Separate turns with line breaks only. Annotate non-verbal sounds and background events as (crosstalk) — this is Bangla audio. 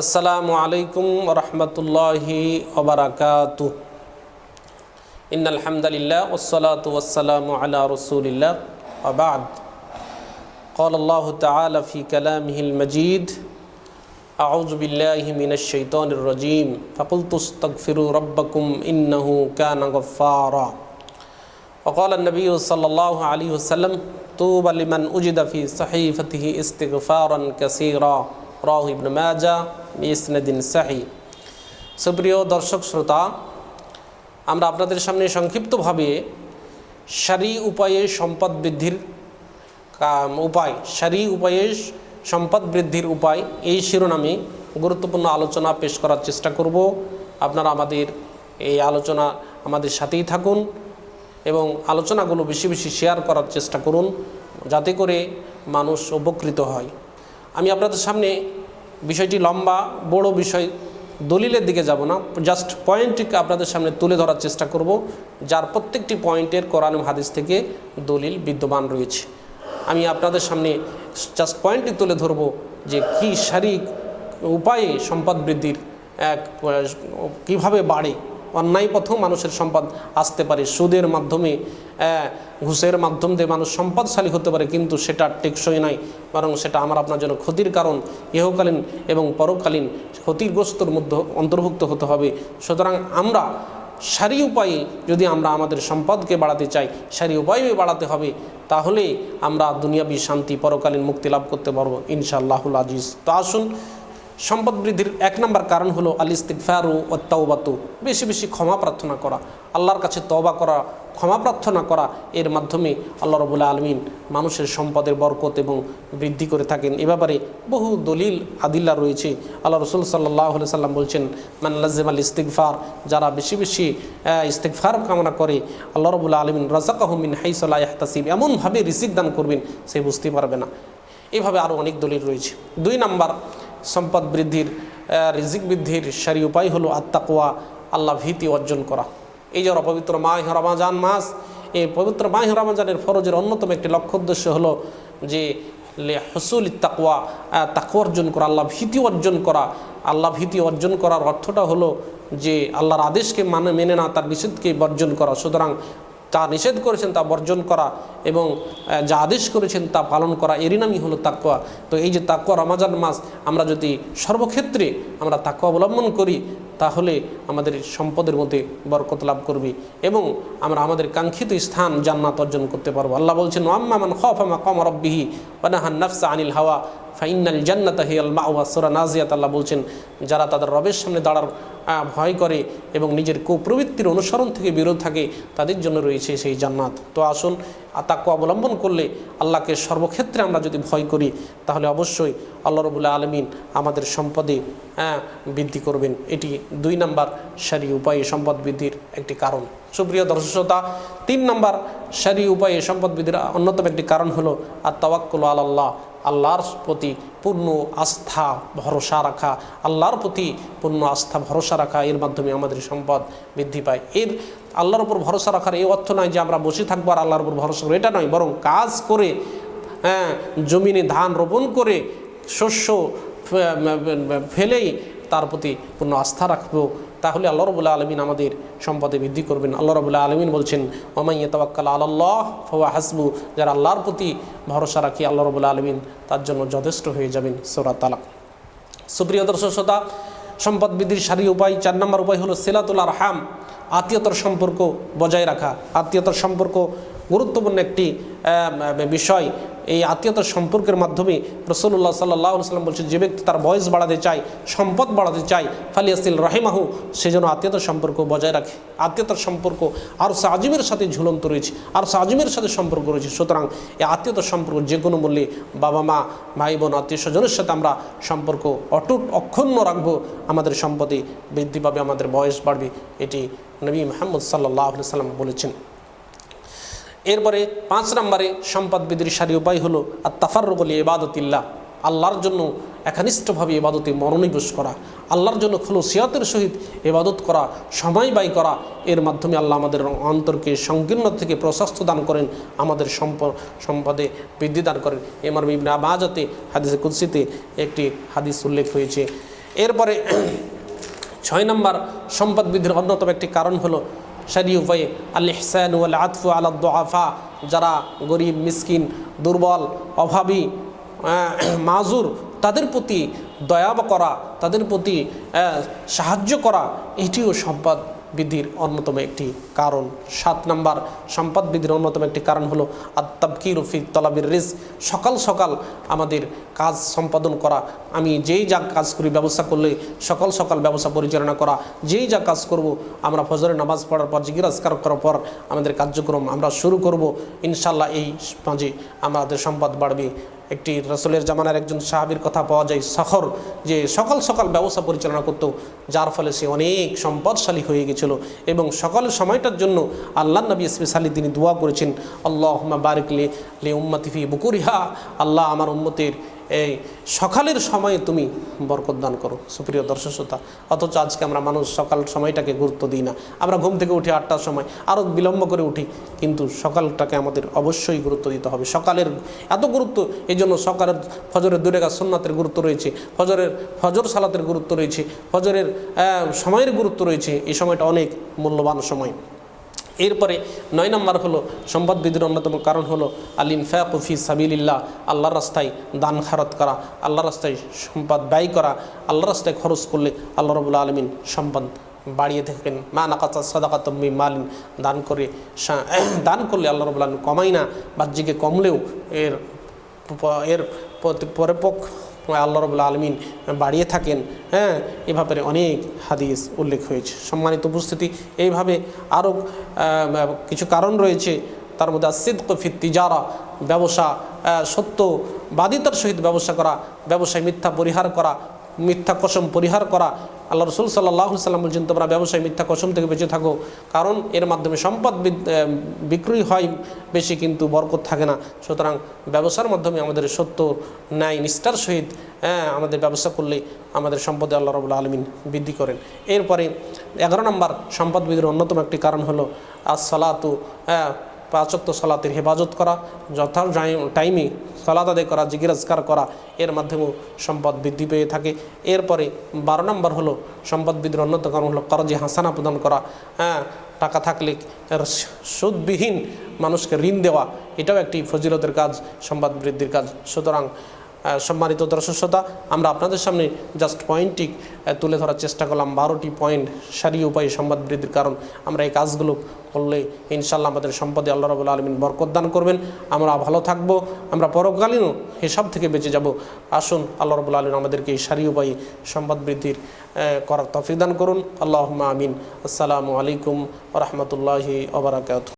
আসসালামু আলাইকুম রহমতুল্লাহি ওবরাকাত ইন আলহামদুলিল্লাহ ওসলাত ওসালাম আলা রসুলিল্লাহ আবাদ قال الله تعالى في كلامه المجيد أعوذ بالله من الشيطان الرجيم فقلت استغفروا ربكم إنه كان غفارا وقال النبي صلى الله عليه وسلم طوبى لمن أجد في صحيفته استغفارا كثيرا রাহ ইবনে মাজা ইসনাদিন সাহি। সুপ্রিয় দর্শক শ্রোতা, আমরা আপনাদের সামনে সংক্ষিপ্তভাবে সারি উপায়ে সম্পদ বৃদ্ধির উপায় সারি উপায়ে সম্পদ বৃদ্ধির উপায় এই শিরোনামে গুরুত্বপূর্ণ আলোচনা পেশ করার চেষ্টা করব। আপনারা আমাদের এই আলোচনা আমাদের সাথেই থাকুন এবং আলোচনাগুলো বেশি বেশি শেয়ার করার চেষ্টা করুন, যাতে করে মানুষ উপকৃত হয়। আমি আপনাদের সামনে বিষয়টি লম্বা, বড় বিষয়, দলিলের দিকে যাব না। জাস্ট পয়েন্টটিকে আপনাদের সামনে তুলে ধরার চেষ্টা করব, যার প্রত্যেকটি পয়েন্টের কোরআন হাদিস থেকে দলিল বিদ্যমান রয়েছে। আমি আপনাদের সামনে জাস্ট পয়েন্টটি তুলে ধরব যে কি শারীরিক উপায়ে সম্পদ বৃদ্ধির এক কীভাবে বাড়ে। অন্যায় পথেও মানুষের সম্পদ আসতে পারে। সুদের মাধ্যমে ঘুষের মাধ্যম দিয়ে মানুষ সম্পদশালী হতে পারে, কিন্তু সেটা টেকসই নয়, বরং সেটা আমার আপনার জন্য ক্ষতির কারণ। ইহকালীন এবং পরকালীন ক্ষতিগ্রস্তর মধ্যে অন্তর্ভুক্ত হতে হবে। সুতরাং আমরা সারি উপায়ে যদি আমরা আমাদের সম্পদকে বাড়াতে চাই, সারি উপায়ে বাড়াতে হবে, তাহলে আমরা দুনিয়াবী শান্তি, পরকালীন মুক্তি লাভ করতে পারব, ইনশাআল্লাহুল আজিজ। তো আসুন সম্পদ বৃদ্ধির এক নম্বর কারণ হলো আল ইস্তিকফারু ও তাওবাতু। বেশি বেশি ক্ষমা প্রার্থনা করা, আল্লাহর কাছে তওবা করা, ক্ষমা প্রার্থনা করা, এর মাধ্যমে আল্লাহ রবুল্লা আলমিন মানুষের সম্পদের বরকত এবং বৃদ্ধি করে থাকেন। এ ব্যাপারে বহু দলিল, আদিল্লা রয়েছে। আল্লাহ রসুল সাল্লাহ সাল্লাম বলছেন মান্লাজিম আল ইস্তিকফার যারা বেশি বেশি ইস্তিকফার কামনা করে, আল্লাহ রবুল্লা আলমিন রাজাকাহমিন হাইসল্লাহ তাসিব এমনভাবে রিসিক দান করবেন, সে বুঝতে পারবে না। এভাবে আরও অনেক দলিল রয়েছে। দুই নাম্বার সম্পদ বৃদ্ধির রিজিক বৃদ্ধির সারি উপায় হলো আত্মাকুয়া, আল্লাহ ভীতি অর্জন করা। এই যে পবিত্র মাহ রমাজান মাস, এই পবিত্র মাহ রমাজানের ফরজের অন্যতম একটি লক্ষ্য উদ্দেশ্য হলো যে হসুল তাকুয়া তাকু অর্জন করা, আল্লাহ ভীতি অর্জন করা। আল্লাহ ভীতি অর্জন করার অর্থটা হলো যে, আল্লাহর আদেশকে মানে মেনে না, তার নিষেধকে বর্জন করা। সুতরাং যা নিষেধ করেছেন তা বর্জন করা এবং যা আদেশ করেছেন তা পালন করা এরই নামই হলো তাকুয়া তো এই যে তাকুয়া রমাজান মাস, আমরা যদি সর্বক্ষেত্রে আমরা তাকুয়া অবলম্বন করি, তাহলে আমাদের সম্পদের মধ্যে বরকত লাভ করবে এবং আমরা আমাদের কাঙ্ক্ষিত স্থান জান্নাত অর্জন করতে পারব। আল্লাহ বলছেন আম্মা মান খফামা কম রব্বিহি ওয়ানাহান নাফসা আনিল হাওয়া। ফাইনাল জান্নাত হিয়াল মাওয়া, সুরা নাজিয়াত আল্লাহ বলছেন, যারা তাদের রবের সামনে দাঁড়ার ভয় করে এবং নিজের কুপ্রবৃত্তির অনুসরণ থেকে বিরত থাকে, তাদের জন্য রয়েছে সেই জান্নাত। তো আসুন তাকে অবলম্বন করলে আল্লাহকে সর্বক্ষেত্রে আমরা যদি ভয় করি, তাহলে অবশ্যই আল্লাহ রবুল্লাহ আলমিন আমাদের সম্পদে বৃদ্ধি করবেন। এটি দুই নাম্বার সারি উপায়ে সম্পদ বৃদ্ধির একটি কারণ। সুপ্রিয় দর্শকতা তিন নাম্বার সারি উপায়ে সম্পদ বৃদ্ধির অন্যতম একটি কারণ হলো আর তাওয়াক্কুল আল্লাহ আল্লাহর প্রতি পূর্ণ আস্থা, ভরসা রাখা, আল্লাহর প্রতি পূর্ণ আস্থা, ভরসা রাখা, এর মাধ্যমে আমাদের সম্পদ বৃদ্ধি পায়। এর আল্লাহর উপর ভরসা রাখার এই অর্থ নয় যে আমরা বসে থাকব আর আল্লাহর উপর ভরসা করব, এটা নয়। বরং কাজ করে হ্যাঁ জমিনে ধান রোপণ করে, শস্য ফেলেই তার প্রতি পূর্ণ আস্থা রাখব তাহলে আল্লাহ রবুল্লাহ আলমিন আমাদের সম্পদে বৃদ্ধি করবেন। আল্লাহ রবুল্লাহ আলমিন বলছেন ওমাইয়া তবাক্কাল আল্লাহ ফওয়া হাসবু। যারা আল্লাহর প্রতি ভরসা রাখি, আল্লাহ রবুল্লাহ আলমিন তার জন্য যথেষ্ট হয়ে যাবেন সোরা তালাক। সুপ্রিয় দর্শক শ্রোতা, সম্পদ বৃদ্ধির সারি উপায়, চার নম্বর উপায় হলো সেলাতুল আরহাম, আত্মীয়তার সম্পর্ক বজায় রাখা। আত্মীয়তার সম্পর্ক গুরুত্বপূর্ণ একটি বিষয়। এই আত্মীয়তার সম্পর্কের মাধ্যমে রসুল্লাহ সাল্লাহ সাল্লাম বলছেন, যে ব্যক্তি তার বয়স বাড়াতে চায়, সম্পদ বাড়াতে চায়, ফালিয়াসিল রাহিমাহু, সে যেন আত্মীয়তার সম্পর্ক বজায় রাখে। আত্মীয়তার সম্পর্ক, আর সাজিমের সাথে ঝুলন্ত রয়েছে, আর সাজিমের সাথে সম্পর্ক রয়েছে। সুতরাং এই আত্মীয়তার সম্পর্ক যে কোনো মূল্যে বাবা মা, ভাই বোন, আত্মীয় স্বজনের সাথে আমরা সম্পর্ক অটুট, অক্ষুণ্ণ রাখব। আমাদের সম্পদে বৃদ্ধি পাবে, আমাদের বয়স বাড়বে। এটি নবী মোহাম্মদ সাল্লাহ সাল্লাম বলেছেন। এরপরে পাঁচ নম্বরে সম্পদ বৃদ্ধির সারি উপায় হলো আর তাফারুকলি ইবাদতিল্লাহ। আল্লাহর জন্য একানিষ্ঠভাবে এবাদতে মনোনিবেশ করা। আল্লাহর জন্য খলুসিয়াতের সহিত এবাদত করা, সময় ব্যয় করা। এর মাধ্যমে আল্লাহ আমাদের অন্তরকে সংকীর্ণ থেকে প্রশস্ত দান করেন, আমাদের সম্প, সম্পদে বৃদ্ধি দান করেন। এমার ইবনে আবাজাতে হাদিসে কুদ্সিতে একটি হাদিস উল্লেখ হয়েছে। এরপরে ছয় নম্বর, সম্পদ বৃদ্ধির অন্যতম একটি কারণ হলো সারি উপায়ে আল ইহসান ওয়াল আতফু আলা আফা যারা গরিব, মিসকিন, দুর্বল, অভাবী মাজুর, তাদের প্রতি দয়া করা, তাদের প্রতি সাহায্য করা, এটিও সম্পদ। বৃদ্ধির অন্যতম একটি কারণ। সাত নম্বর, সম্পদ বৃদ্ধির অন্যতম একটি কারণ হলো আত্মাবকির রফি তলাবির রিজ। সকাল সকাল আমাদের কাজ সম্পাদন করা। আমি যেই যা কাজ করি ব্যবসা করলে সকাল সকাল ব্যবসা পরিচালনা করা। যেই যা কাজ করব, আমরা ফজরের নামাজ পড়ার পর জিজ্ঞাসকার করার পর আমাদের কার্যক্রম আমরা শুরু করব। ইনশাল্লাহ এই মাঝে আমাদের সম্পদ বাড়বে। একটি রসুলের জামানার একজন সাহাবির কথা পাওয়া যায় সখর, যে সকাল সকাল ব্যবসা পরিচালনা করত, যার ফলে সে অনেক সম্পদশালী হয়ে গেছিল এবং সকাল সময়টার জন্য আল্লাহ নবী স্পেশালি তিনি দোয়া করেছেন আল্লাহ বারিকলে লে উম্মাতিফি বুকুরিহা, আল্লাহ আমার উম্মতের এই সকালের সময়ে তুমি বরকত দান করো, সুপ্রিয় দর্শক শ্রোতা। অথচ আজকে আমরা মানুষ সকাল সময়টাকে গুরুত্ব দিই না। আমরা ঘুম থেকে উঠি আটটার সময় আরও বিলম্ব করে উঠি, কিন্তু সকালটাকে আমাদের অবশ্যই গুরুত্ব দিতে হবে। সকালের এত গুরুত্ব, এই জন্য সকালের ফজরের দূরে গা সোননাথের গুরুত্ব রয়েছে, ফজরের ফজর সালাতের গুরুত্ব রয়েছে, ফজরের সময়ের গুরুত্ব রয়েছে। এই সময়টা অনেক মূল্যবান সময়। এরপরে নয় নম্বর হলো সম্পদ বৃদ্ধির অন্যতম কারণ হলো আল ইনফাকুফি সাবিল্লাহ আল্লাহর রাস্তায় দান খারত করা, আল্লাহর রাস্তায় সম্পদ ব্যয় করা, আল্লাহর রাস্তায় খরচ করলে আল্লাহ রবুল্লা আলমিন সম্পদ বাড়িয়ে থাকেন মা নাকাতা সদাকাতম্মি মালিন, দান করে (coughs) দান করলে আল্লাহ রবুল্লা কমাই না, বাহ্যিকে কমলেও এর এর পরিপক্ষ আল্লাহ রবুল্লা আলমিন বাড়িয়ে থাকেন। হ্যাঁ এ ব্যাপারে অনেক হাদিস উল্লেখ হয়েছে। সম্মানিত উপস্থিতি, এইভাবে আরও কিছু কারণ রয়েছে। তার মধ্যে আসিদ কফির তিজারা, ব্যবসা সত্য সত্যবাদিতার সহিত ব্যবসা করা, ব্যবসায় মিথ্যা পরিহার করা, মিথ্যা কসম পরিহার করা আল্লাহ রসুল সাল্লাহ সাল্লাম বলছেন তোমরা ব্যবসায় মিথ্যা কসম থেকে বেঁচে থাকো। কারণ এর মাধ্যমে সম্পদ বি- আহ, বিক্রি হয় বেশি কিন্তু বরকত থাকে না। সুতরাং ব্যবসার মাধ্যমে আমাদের সত্য ন্যায় নিষ্ঠার সহিত হ্যাঁ আমাদের ব্যবসা করলে আমাদের সম্পদে আল্লাহ রবুল্লা আলমিন বৃদ্ধি করেন। এরপরে এগারো নম্বর সম্পদ বৃদ্ধির অন্যতম একটি কারণ হলো আজ সালাতু হ্যাঁ পাঁচক্ত সালাতের হেফাজত করা যথা টাইমে সলাত আদায় করা জিজ্ঞাসকার করা, এর মাধ্যমেও সম্পদ বৃদ্ধি পেয়ে থাকে। এরপরে বারো নম্বর হলো সম্পদ বৃদ্ধির অন্যতম কারণ হলো করজে হাসানা প্রদান করা। হ্যাঁ টাকা থাকলে সুদবিহীন মানুষকে ঋণ দেওয়া, এটাও একটি ফজিলতের কাজ, সম্পদ বৃদ্ধির কাজ। সুতরাং সম্মানিত দর্শক শ্রোতা, আমরা আপনাদের সামনে জাস্ট পয়েন্টটি তুলে ধরার চেষ্টা করলাম। বারোটি পয়েন্ট সারি উপায়ে সম্পদ বৃদ্ধির কারণ আমরা এই কাজগুলো করলে ইনশাল্লাহ আমাদের সম্পদে আল্লাহ রবুল আলমিন বরকত দান করবেন। আমরা ভালো থাকব, আমরা পরকালীনও এসব থেকে বেঁচে যাব। আসুন আল্লাহ রবুল আলমিন আমাদেরকে এই সারি উপায়ে সম্পদ বৃদ্ধির করার তফিক দান করুন। আল্লাহ আমিন। আসসালামু আলাইকুম রহমতুল্লাহি ওবরাকাত